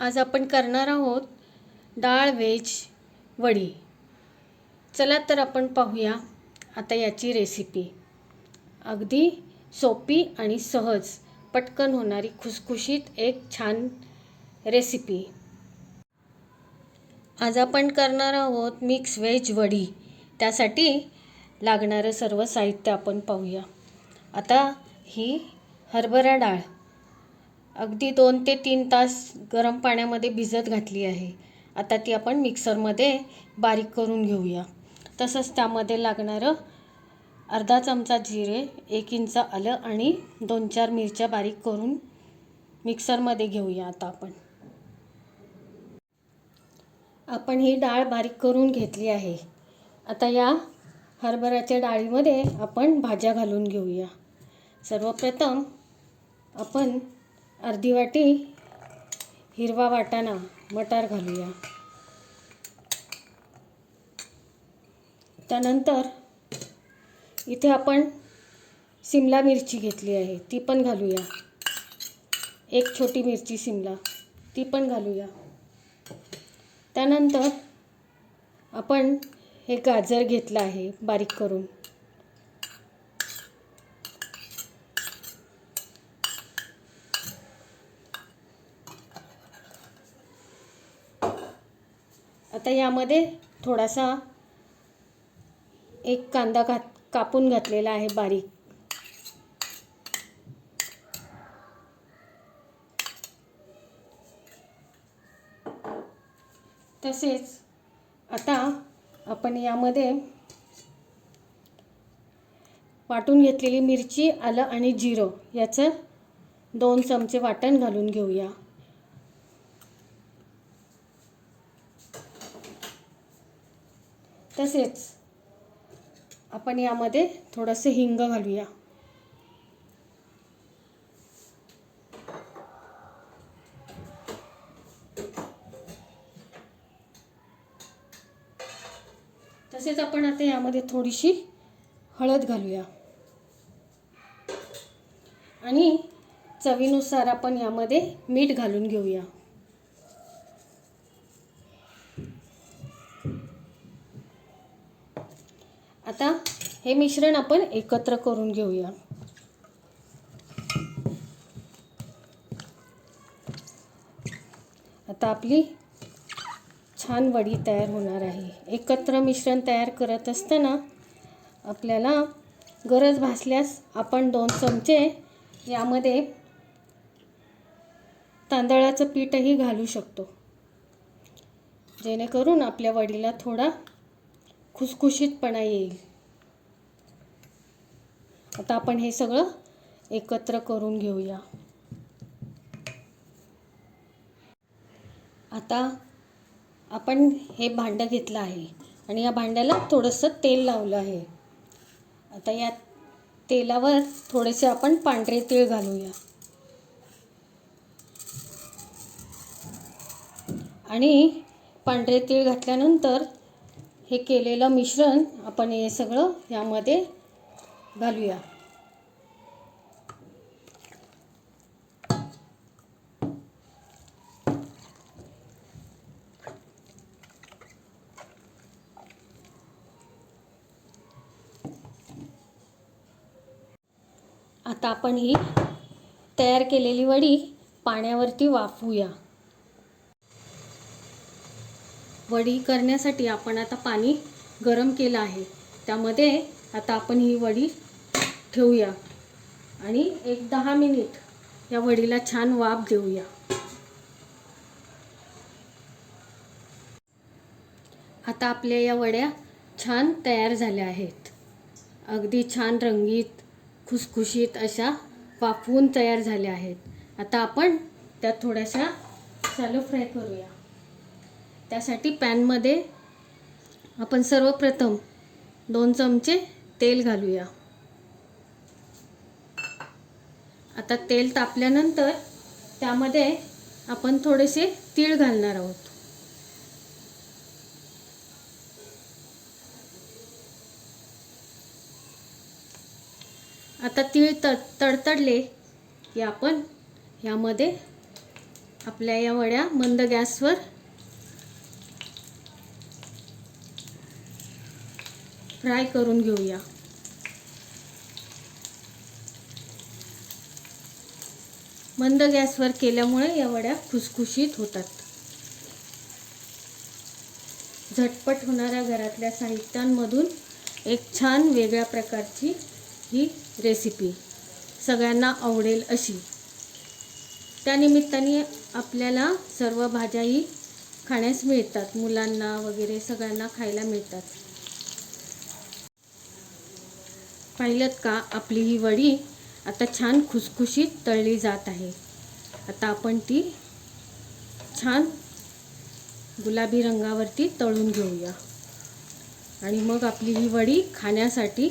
आज आपण करणार आहोत डाळ व्हेज वडी. चला तर आपण पाहूया आता याची रेसिपी अगदी सोपी आणि सहज पटकन होणारी खुसखुशीत एक छान रेसिपी आज आपण करणार आहोत मिक्स व्हेज वडी. त्यासाठी लागणारं सर्व साहित्य आपण पाहूया. आता ही हरभरा डाळ. अगदी दोन ते तीन तास गरम पाण्यामध्ये भिजत घातली आहे. आता ती आपण मिक्सरमध्ये बारीक करून घेऊया. तसंच त्यामध्ये लागणारं अर्धा चमचा जिरे एक इंच आलं आणि दोन चार मिरच्या बारीक करून मिक्सरमध्ये घेऊया आता आपण. आपण ही डाळ बारीक करून घेतली आहे. आता या हरभऱ्याच्या डाळीमध्ये आपण भाज्या घालून घेऊया. सर्वप्रथम आपण अर्धी वाटी हिरवा वाटाणा मटार घालूया. त्यानंतर इथे आपण सिमला मिरची घेतली आहे ती पण घालूया. एक छोटी मिरची सिमला ती पण घालूया. त्यानंतर आपण हे गाजर घेतलं आहे बारीक करून. आता यामध्ये थोडासा एक कांदा घात कापून घातलेला आहे बारीक. तसेच आता आपण यामध्ये वाटून घेतलेली मिरची आलं आणि जिरं याचं दोन चमचे वाटण घालून घेऊया. तसेच आपण यामध्ये थोडंसं हिंग घालूया. तसेच आपण आता यामध्ये थोडीशी हळद घालूया. आणि चवीनुसार आपण यामध्ये मीठ घालून घेऊया. आता हे मिश्रण आपण एकत्र करून घेऊया. आता आपली छान वडी तयार होणार आहे. एकत्र मिश्रण तयार करत असताना आपल्याला गरज भासल्यास आपण दोन चमचे यामध्ये तांदळाचं पीठही घालू शकतो. जेणेकरून आपल्या वडीला थोडा खुसखुशीतपणा येईल. आता आपण हे सगळं एकत्र करून घेऊया. आता आपण हे भांडं घेतलं आहे आणि या भांड्याला थोडंसं तेल लावलं आहे. आता या तेलावर थोडेसे आपण पांढरे तीळ घालूया. आणि पांढरे तीळ घातल्यानंतर हे केलेलं मिश्रण आपण हे सगळं यामध्ये घालूया. आता आपण ही तयार केलेली वडी पाण्यावरती वाफवूया. वडी करण्यासाठी आपण आता पाणी गरम केलं आहे. त्यामध्ये आता आपण ही वडी ठेवूया. आणि एक दहा मिनिट या वडीला छान वाफ देऊया. आता आपल्या या वड्या छान तयार झाल्या आहेत. अगदी छान रंगीत खुसखुशीत अशा वाफवून तयार झाल्या आहेत. आता आपण त्या थोड्याशा शॅलो फ्राय करूया. त्यासाठी पॅनमध्ये आपण सर्वप्रथम दोन चमचे तेल घालूया. आता तेल तापल्यानंतर त्यामध्ये आपण थोडेसे तीळ घालणार आहोत. आता तीळ तड तडतडले की आपण यामध्ये आपल्या या वड्या मंद गॅसवर फ्राय करून घेऊया. मंद गॅसवर केल्यामुळे या वड्या खुसखुशीत होतात. झटपट होणाऱ्या घरातल्या साहित्यांमधून एक छान वेगळ्या प्रकारची ही रेसिपी सगळ्यांना आवडेल अशी. त्यानिमित्ताने आपल्याला सर्व भाज्याही खाण्यास मिळतात. मुलांना वगैरे सगळ्यांना खायला मिळतात. पाहिलं का? आपली ही वडी आता छान खुसखुशीत तळली जात आहे. आता आपण ती छान गुलाबी रंगावरती तळून घेऊया. आणि मग आपली ही वडी खाण्यासाठी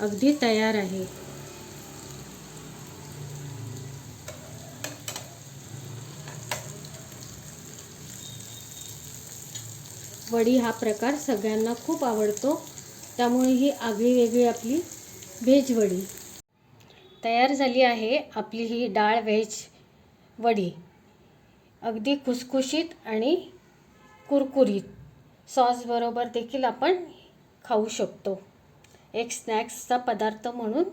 अगदी तयार आहे. वडी हा प्रकार सगळ्यांना खूप आवडतो. त्यामुळे ही आगळी वेगळी आपली व्हेज वडी. तयार झाली आहे आपली ही डाळ व्हेज वडी. अगदी खुसखुशीत आणि कुरकुरीत. सॉसबरोबर देखील आपण खाऊ शकतो. एक स्नॅक्सचा पदार्थ म्हणून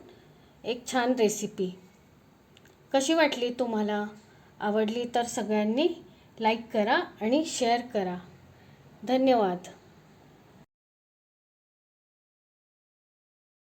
एक छान रेसिपी. कशी वाटली तुम्हाला? आवडली तर सगळ्यांनी लाईक करा आणि शेअर करा. धन्यवाद.